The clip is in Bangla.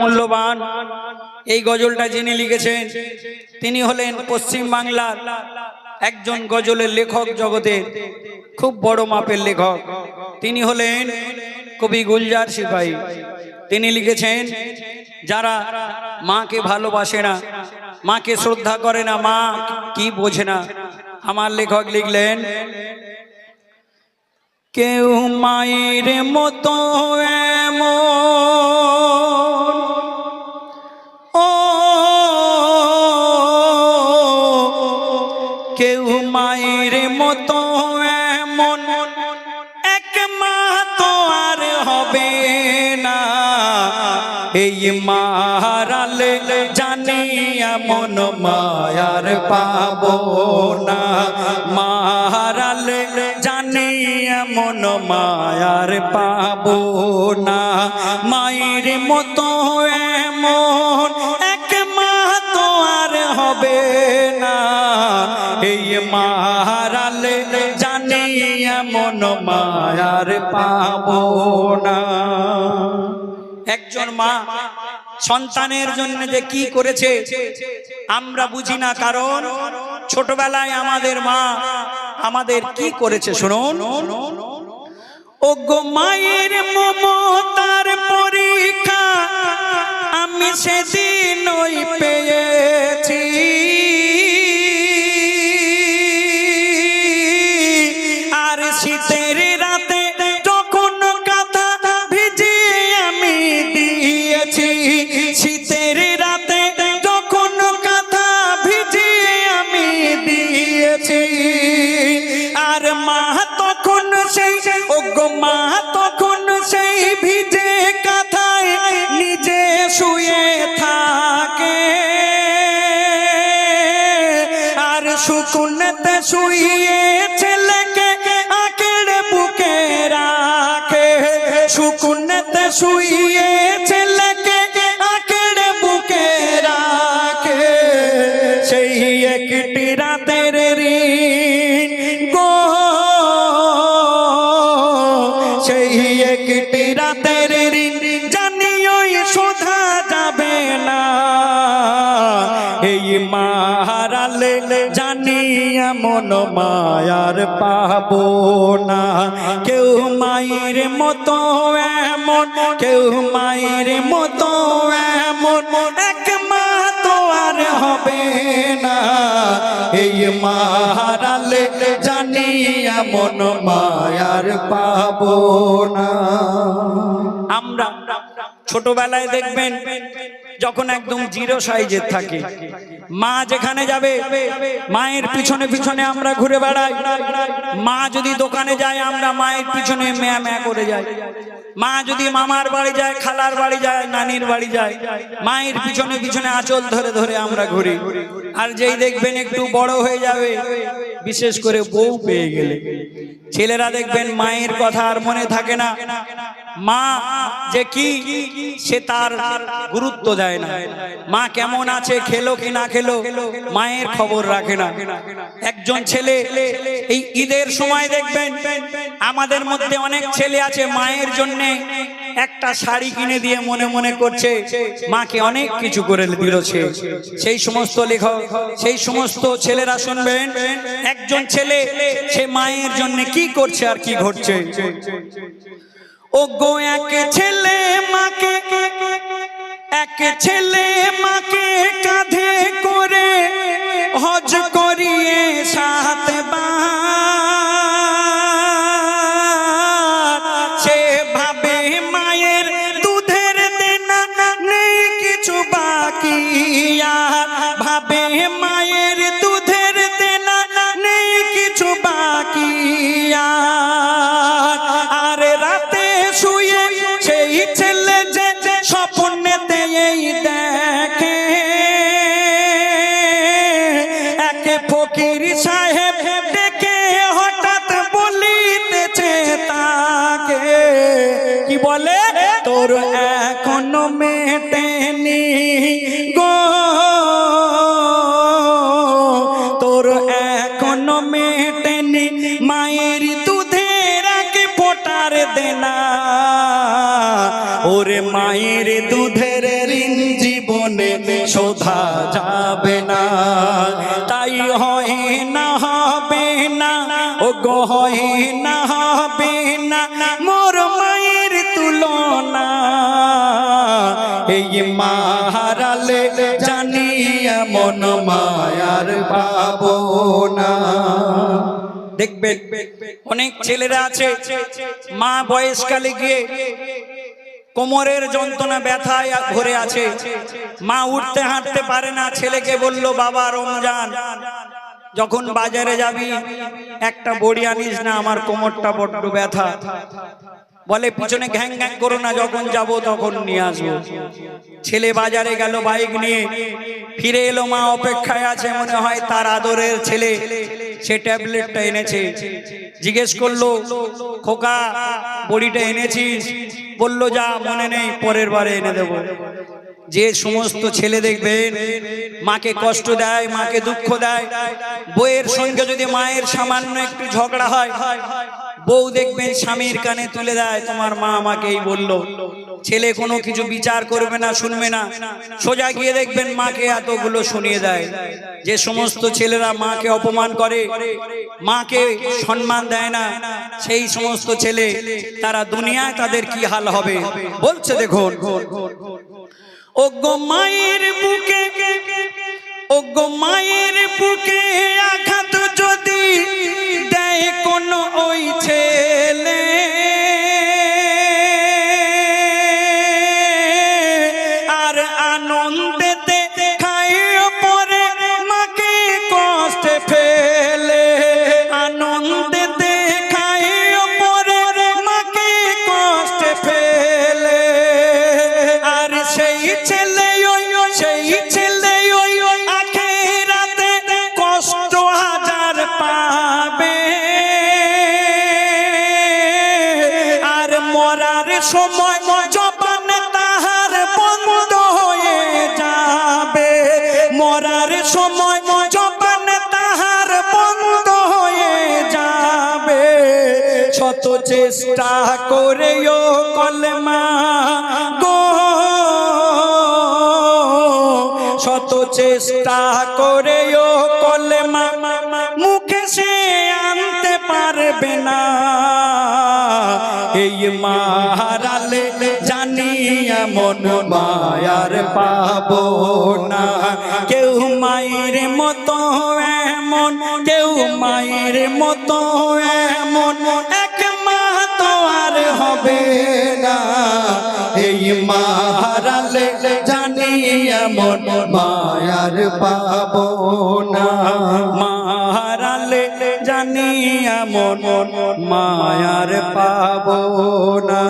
মূল্যবান। এই গজলটা যিনি লিখেছেন, তিনি হলেন পশ্চিম বাংলার একজন গজলের লেখক জগতের খুব বড় মাপের লেখক। তিনি হলেন কবি গুলজার সিপাহী। তিনি লিখেছেন, যারা মাকে ভালোবাসে না, মাকে শ্রদ্ধা করে না, মা কি বোঝে না। আমার লেখক লিখলেন, কেউ মায়ের মতো এমন কেউ মায়ের মতো এমন এক মা তো আর হবে না। এই মারালে জানি এমন মায়ার পাব না। মারালে জানি এমন মায়ার পাব না। মায়ের মতো এই মারালে জানি এমন মায়ার না একজন মা সন্তানের জন্য যে কি করেছে, আমরা বুঝি না, কারণ ছোটবেলায় আমাদের মা আমাদের কি করেছে শুনুন। ও গো মায়ের মমতার পরীক্ষা আমি সেদিন ওই পেয়েছি মা তখন সেই ভিজে কাঁথায় নিজে শুয়ে থাকে। আর সুকুনতে শুয়ে ছেলেকে আঁকেড় বুকে রাখে। সুকুনতে শুয়ে ছেলেকে আঁকেড় বুকে রাখে। সেই একটি রাতের মারালে জানি এমন মায়ার পাবো না। কেউ মায়ের মতো এমন, কেউ মায়ের মতো এমন। এক মা তো আর হবে না। এই মারালে জানি এমন মায়ার পাবো না। আমরা ছোটবেলায় দেখবেন, যখন একদম জিরো সাইজের থাকে মা যেখানে যাবে, মায়ের পিছনে পিছনে আমরা ঘুরে বেড়াই। মা যদি দোকানে যায়, আমরা মায়ের পিছনে ম্যা ম্যা করে যাই। মা যদি মামার বাড়ি যায়, খালার বাড়ি যায়, নানির বাড়ি যায়, মায়ের পিছনে পিছনে আঁচল ধরে ধরে আমরা ঘুরি। আর যেই দেখবেন একটু বড় হয়ে যাবে, বিশেষ করে বউ পেয়ে গেলে। ছেলেরা দেখবেন মায়ের কথা আর মনে থাকে না। মা যে কি, সে তার গুরুত্ব দেয় না। মা কেমন আছে, খেলো কি না খেলো, মায়ের খবর রাখে না। একজন ছেলে, এই ঈদের সময় দেখবেন, আমাদের মধ্যে অনেক ছেলে আছে মায়ের জন্য একটা শাড়ি কিনে দিয়ে মনে মনে করছে, মাকে অনেক কিছু করে দিলছে সেই সমস্ত লেখক, সেই সমস্ত ছেলেরা শুনবেন, একজন ছেলে, সে মায়ের জন্য কি করছে আর কি ঘটছে? ও গো এক ছেলে মাকে, এক ছেলে মাকে কাঁধে করে হজ করিয়ে সাতবার কিছু ওরে মায়ের দুধের ঋণ জীবনে শোধা যাবে না। তাই হয় না, হবে না ও গো হয় না, হবে না, মোর মায়ের তুলনা। এই মাহারালে জানি মন মায়ার পাবো না দেখবে অনেক ছেলেরা আছে, মা বয়সকালে গিয়ে কোমরের যন্ত্রণা ব্যথায় ভরে আছে। মা উঠতে হাঁটতে পারে না, ছেলেকে বলল, বাবা, রমজান, যখন বাজারে যাবি, একটা বড়ি আনিস না, আমার কোমরটা বড্ড ব্যথা। বলে, পিছনে ঘ্যাং ঘ্যাং করো না, যখন যাব তখন নিয়ে আসব। ছেলে বাজারে গেল বাইক নিয়ে। ফিরে এলো, মা অপেক্ষায় আছে, মনে হয় তার আদরের ছেলে। সে ট্যাবলেটটা এনেছে। জিজ্ঞেস করল, খোকা, বড়িটা এনেছিস? বলল, যা, মনে নেই, পরের বারে এনে দেবো। যে সমস্ত ছেলে দেখবেন মাকে কষ্ট দেয়, মাকে দুঃখ দেয় বইয়ের সঙ্গে যদি মায়ের সামান্য একটু ঝগড়া হয় বউ দেখবেন স্বামীর কানে তুলে দেয়, তোমার মা আমাকে এই বলল। ছেলে কোনো কিছু বিচার করবে না, শুনবে না। সোজা গিয়ে দেখবেন মাকে এতগুলো শুনিয়ে দেয়, যে সমস্ত ছেলেরা মাকে অপমান করে, মাকে সম্মান দেয় না। সেই সমস্ত ছেলে, তারা দুনিয়ায় তাদের কি হাল হবে? বলছে দেখুন মায়ের বুকে ও গো মায়ের বুকে আঘাত যদি দেয় কোন ওই ছেলে সময় জবান তাহার বন্ধ হয়ে যাবে। মরার সময় জবান তাহার বন্ধ হয়ে যাবে। শত চেষ্টা করেও কলমা গো। শত চেষ্টা করেও এই মারালে জানি এমন মায়ার পাবো না কেউ মায়ের মতো এমন, কেউ মায়ের মতো এমন, এক মা তো আর হবে না। এই মারালে জানি এমন মায়ার পাবো না এমন মায়ার পাবনা